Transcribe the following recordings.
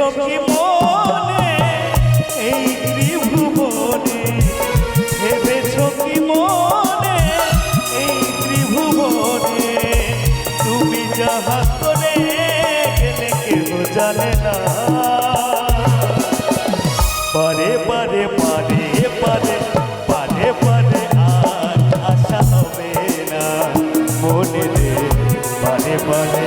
কি মনে, এই ত্রিভুবনে ভেবেছ কি মনে, এই ত্রিভুবনে, তুমি যাহা করে গেলে কেহ জানে না। পারে পারে পারে পারে পারে পারে, আর আশা হবে না। মনে রে, পারে পারে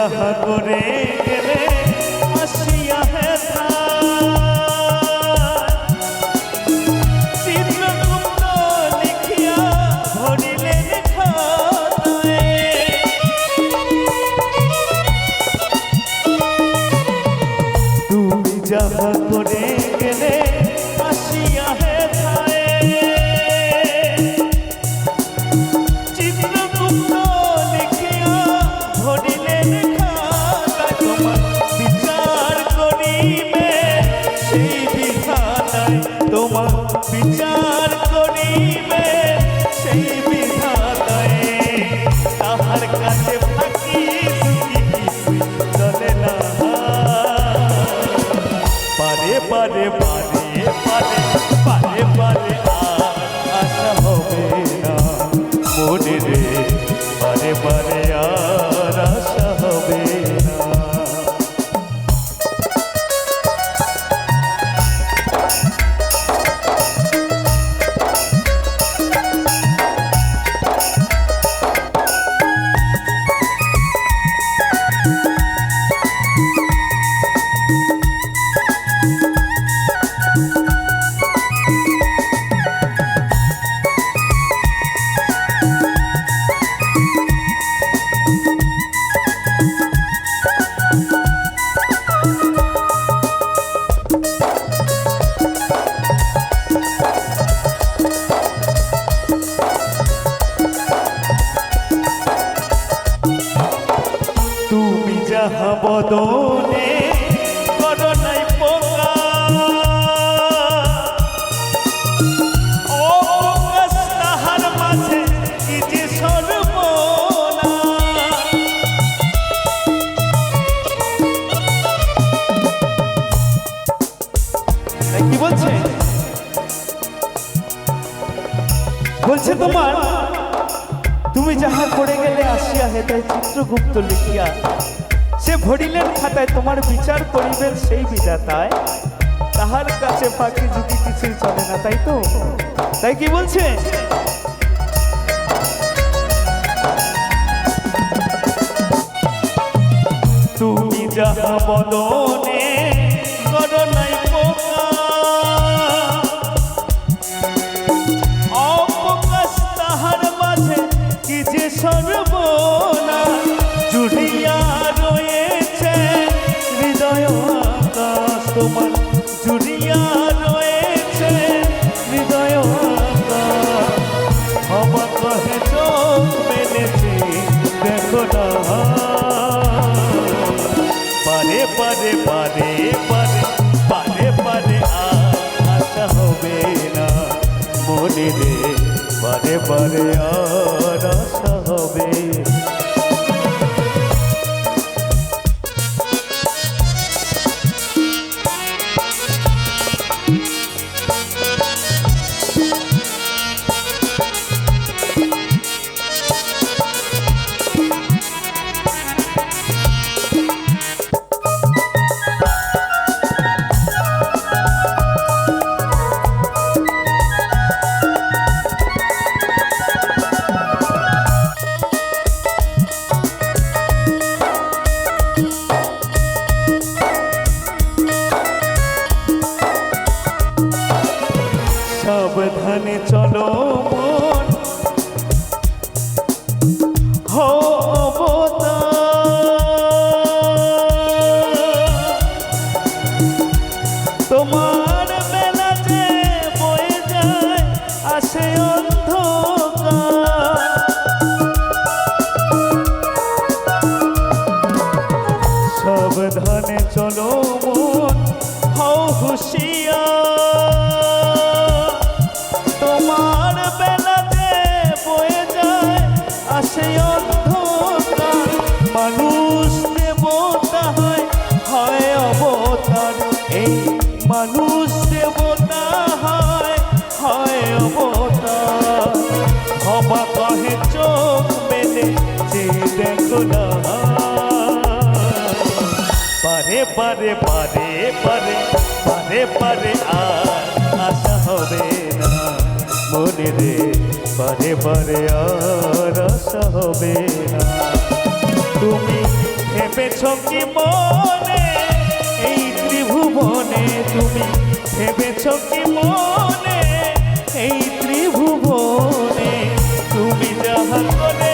যাহা করে কাছে যাহা বদনে করো পোকা। বলছে তোমার তুমি যাহা করে গেলে আসিয়া হেতায় চিত্রগুপ্ত লিখিয়া সে ভরিলেন খাতায় তোমার বিচার করিবেন সেই বিধাতায়, তাহার কাছে ফাঁকি যদি কিছুই চলে না, তাই তো? তাই কি বলছে? তুমি যাহা বদনে মনে রে পারে পারে আর না পারে পারে পারে পারে পারে আশা হবে না। মনে রে, পারে পারে, আর আশা হবে না। তুমি ভেবেছ কি মনে? এই ত্রিভুবনে তুমি ভেবেছ কি মনে? এই ত্রিভুবনে তুমি যাহা করে